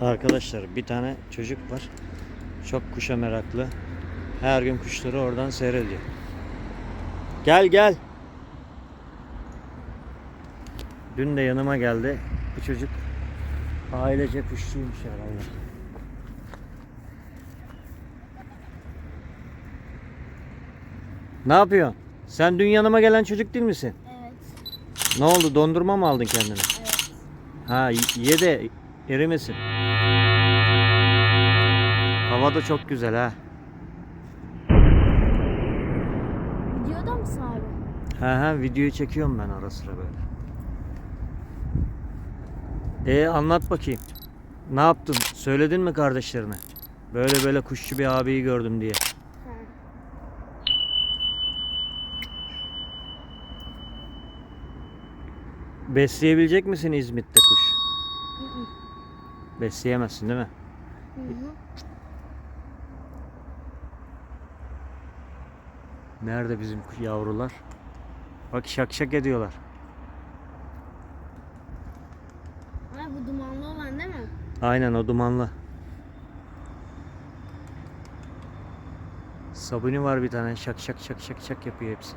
Arkadaşlar bir tane çocuk var. Çok kuşa meraklı. Her gün kuşları oradan seyrediyor. Gel gel. Dün de yanıma geldi. Bu çocuk ailece kuşçuymuş herhalde. Ne yapıyorsun? Sen dün yanıma gelen çocuk değil misin? Evet. Ne oldu? Dondurma mı aldın kendine? Evet. Ha ye de erimesin. Hava da çok güzel ha. Videoda mısın abi? Ha ha videoyu çekiyorum ben ara sıra böyle. E anlat bakayım. Ne yaptın? Söyledin mi kardeşlerine? Böyle böyle kuşçu bir abiyi gördüm diye. Besleyebilecek misin İzmit'te kuş? Besleyemezsin değil mi? Hı hı. Nerede bizim yavrular? Bak şak şak ediyorlar. Ha bu dumanlı olan değil mi? Aynen o dumanlı. Sabuni var bir tane şak şak şak şak şak yapıyor hepsi.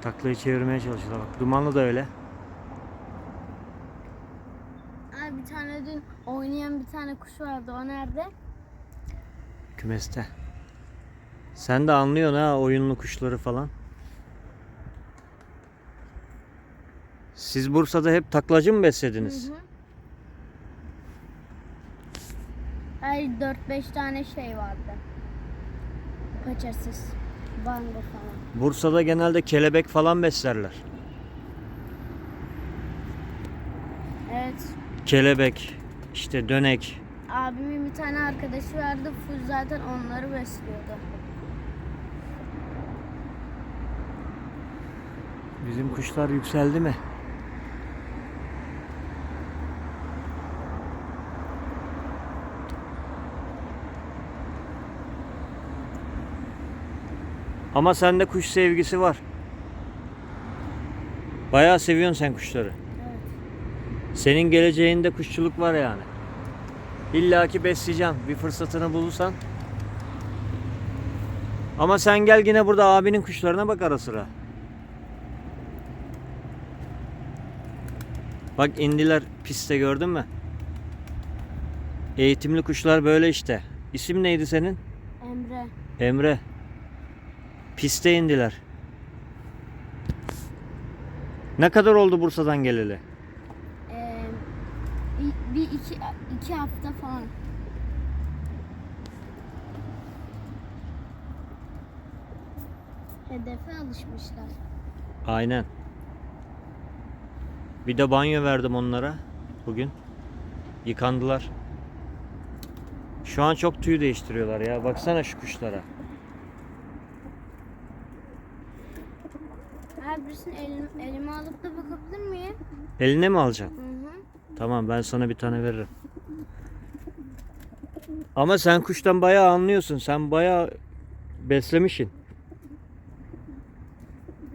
Taklayı çevirmeye çalışıyorlar bak. Dumanlı da öyle. Abi bir tane dün oynayan bir tane kuş vardı. O nerede? Kümeste. Sen de anlıyorsun ha oyunlu kuşları falan. Siz Bursa'da hep taklacı mı beslediniz? Hı hı. Hayır 4-5 tane şey vardı. Paçasız. Bango falan. Bursa'da genelde kelebek falan beslerler. Evet. Kelebek, işte dönek. Abimin bir tane arkadaşı vardı. Full zaten onları besliyordu. Bizim kuşlar yükseldi mi? Ama sende kuş sevgisi var. Bayağı seviyorsun sen kuşları. Evet. Senin geleceğinde kuşçuluk var yani. İlla ki besleyeceğim bir fırsatını bulursan. Ama sen gel yine burada abinin kuşlarına bak ara sıra. Bak indiler piste gördün mü? Eğitimli kuşlar böyle işte. İsim neydi senin? Emre. Emre. Piste indiler. Ne kadar oldu Bursa'dan geleli? Ee, bir, bir iki, iki hafta falan. Hedefe alışmışlar. Aynen. Bir de banyo verdim onlara bugün. Yıkandılar. Şu an çok tüy değiştiriyorlar ya. Baksana şu kuşlara. Abi birisini elim, elime alıp da bakabilir miyim? Eline mi alacaksın? Hı hı. Tamam ben sana bir tane veririm. Ama sen kuştan bayağı anlıyorsun. Sen bayağı beslemişsin.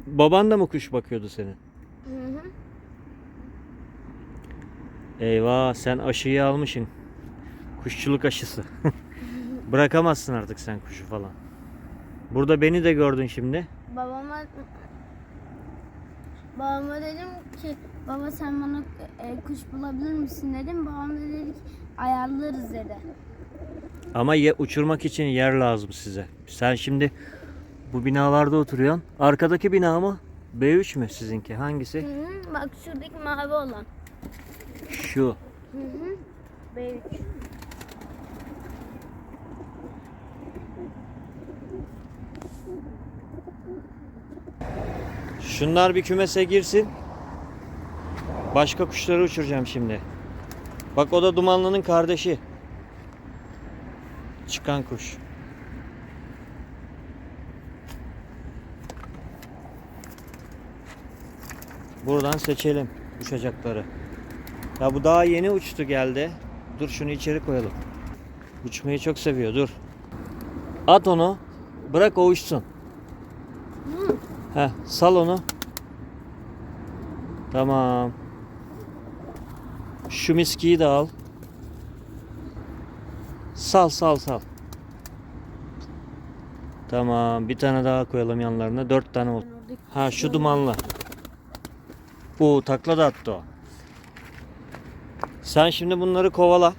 Baban da mı kuş bakıyordu senin? Hı hı. Eyvah sen aşıyı almışsın. Kuşçuluk aşısı. Bırakamazsın artık sen kuşu falan. Burada beni de gördün şimdi. Babama babama dedim ki baba sen bana e, kuş bulabilir misin dedim. Babam da dedi ki ayarlarız dedi. Ama ye, uçurmak için yer lazım size. Sen şimdi bu binalarda oturuyorsun. Arkadaki bina mı? B3 mü sizinki? Hangisi? Hı hı. Bak şuradaki mavi olan. Şu. Hı hı. B3. Şunlar bir kümese girsin. Başka kuşları uçuracağım şimdi. Bak o da dumanlının kardeşi. Çıkan kuş. Buradan seçelim uçacakları. Ya bu daha yeni uçtu geldi. Dur şunu içeri koyalım. Uçmayı çok seviyor dur. At onu. Bırak o uçsun. Heh, sal onu. Tamam. Şu miskiyi de al. Sal sal sal. Tamam bir tane daha koyalım yanlarına. Dört tane oldu. Ha şu dumanlı. Bu takla da attı o. Sen şimdi bunları kovala.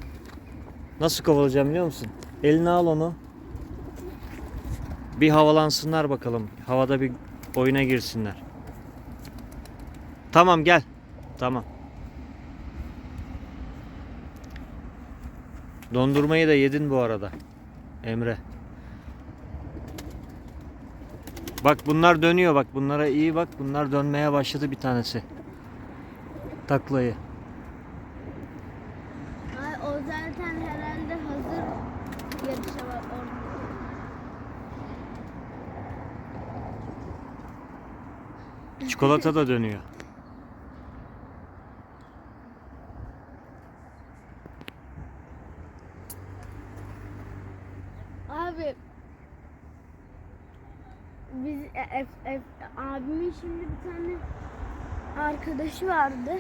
Nasıl kovalayacağım biliyor musun? Eline al onu. Bir havalansınlar bakalım. Havada bir oyuna girsinler. Tamam gel. Tamam. Dondurmayı da yedin bu arada. Emre. Bak bunlar dönüyor bak bunlara iyi bak bunlar dönmeye başladı bir tanesi. Taklayı. Ay, o zaten herhalde hazır yarışa var orada. Çikolata da dönüyor. Abi biz e, e, e, abimin şimdi bir tane arkadaşı vardı.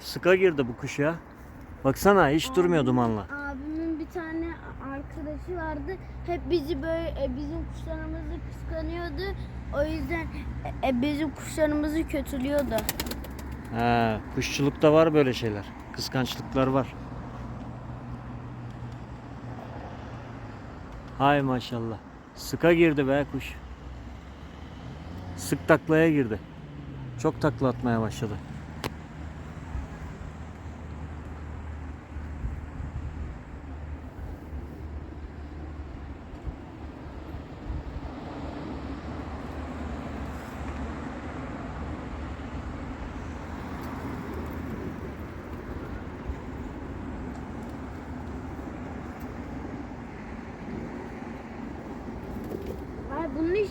Sıka girdi bu kuş ya. Baksana hiç durmuyor dumanla. Abimin bir tane arkadaşı vardı. Hep bizi böyle e, bizim kuşlarımızı kıskanıyordu. O yüzden e, e, bizim kuşlarımızı kötülüyordu. Ha, kuşçulukta var böyle şeyler. Kıskançlıklar var. Hay maşallah. Sıka girdi be kuş. Sık taklaya girdi. Çok takla atmaya başladı.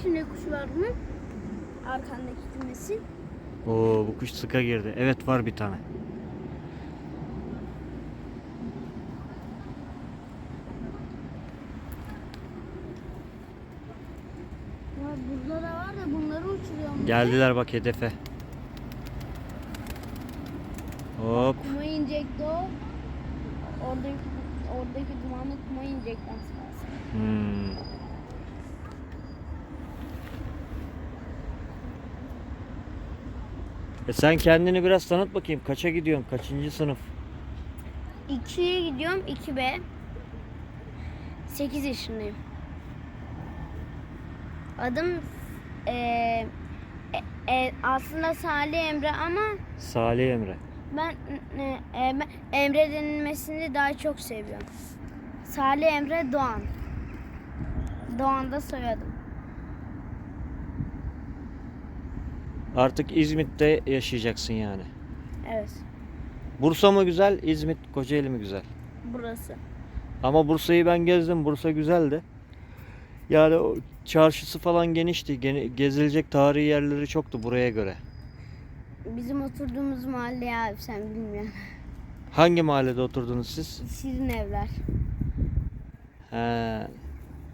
İçinde kuş var mı? Arkandaki kümesi. Oo bu kuş sıka girdi. Evet var bir tane. Burada da var da bunları uçuruyorum. Geldiler bak hedefe. Hop. Kuma inecekti o. Oradaki, oradaki dumanlı kuma inecekti az kalsın. Hmm. E sen kendini biraz tanıt bakayım. Kaça gidiyorsun? Kaçıncı sınıf? 2'ye gidiyorum 2B. 8 yaşındayım. Adım eee, e, e, aslında Salih Emre ama Salih Emre. ben, e, e, ben Emre denilmesini daha çok seviyorum. Salih Emre Doğan. Doğan da soyadım. Artık İzmit'te yaşayacaksın yani. Evet. Bursa mı güzel, İzmit, Kocaeli mi güzel? Burası. Ama Bursa'yı ben gezdim. Bursa güzeldi. Yani o çarşısı falan genişti. Gene- gezilecek tarihi yerleri çoktu buraya göre. Bizim oturduğumuz mahalle ya abi sen bilmiyorsun. Hangi mahallede oturdunuz siz? Şirin evler. He.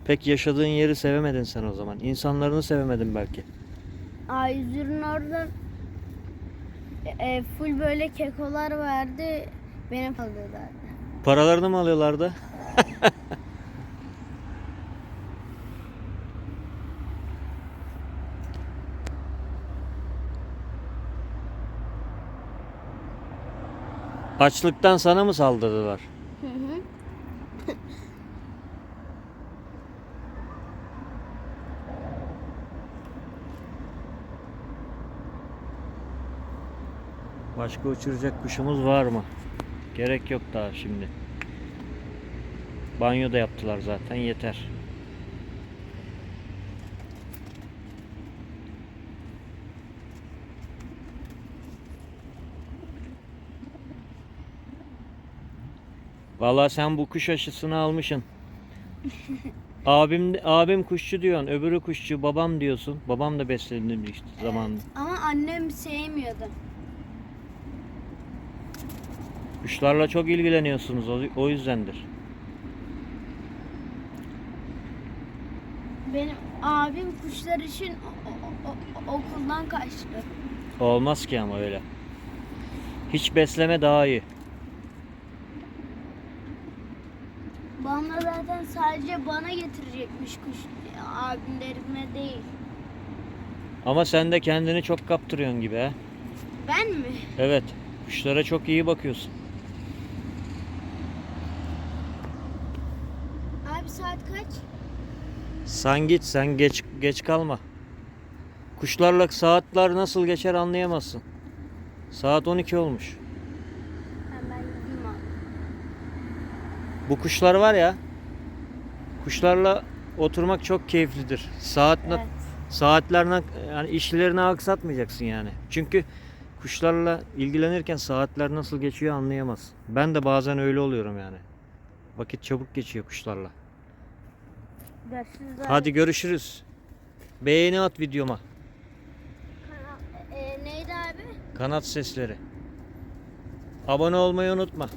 Pek yaşadığın yeri sevemedin sen o zaman. İnsanlarını sevemedin belki. A101'in orada e, full böyle kekolar vardı. Benim alıyorlardı. Paralarını mı alıyorlardı? Açlıktan sana mı saldırdılar? Hı hı. Başka uçuracak kuşumuz var mı? Gerek yok daha şimdi. Banyo da yaptılar zaten yeter. Vallahi sen bu kuş aşısını almışsın. abim abim kuşçu diyorsun, öbürü kuşçu, babam diyorsun. Babam da beslendim işte zamanında. Ama annem sevmiyordu. Kuşlarla çok ilgileniyorsunuz o, o yüzdendir. Benim abim kuşlar için o- o- o- okuldan kaçtı. Olmaz ki ama öyle. Hiç besleme daha iyi. Bana zaten sadece bana getirecekmiş kuş. Abimlerime değil. Ama sen de kendini çok kaptırıyorsun gibi ha. Ben mi? Evet. Kuşlara çok iyi bakıyorsun. Abi saat kaç? Sen git sen geç geç kalma. Kuşlarla saatler nasıl geçer anlayamazsın. Saat 12 olmuş. Bu kuşlar var ya. Kuşlarla oturmak çok keyiflidir. Saatler Evet. saatlerine yani işlerini aksatmayacaksın yani. Çünkü kuşlarla ilgilenirken saatler nasıl geçiyor anlayamaz. Ben de bazen öyle oluyorum yani. Vakit çabuk geçiyor kuşlarla. Görüşürüz abi. Hadi görüşürüz. Beğeni at videoma. Kana- e, neydi abi? Kanat sesleri. Abone olmayı unutma.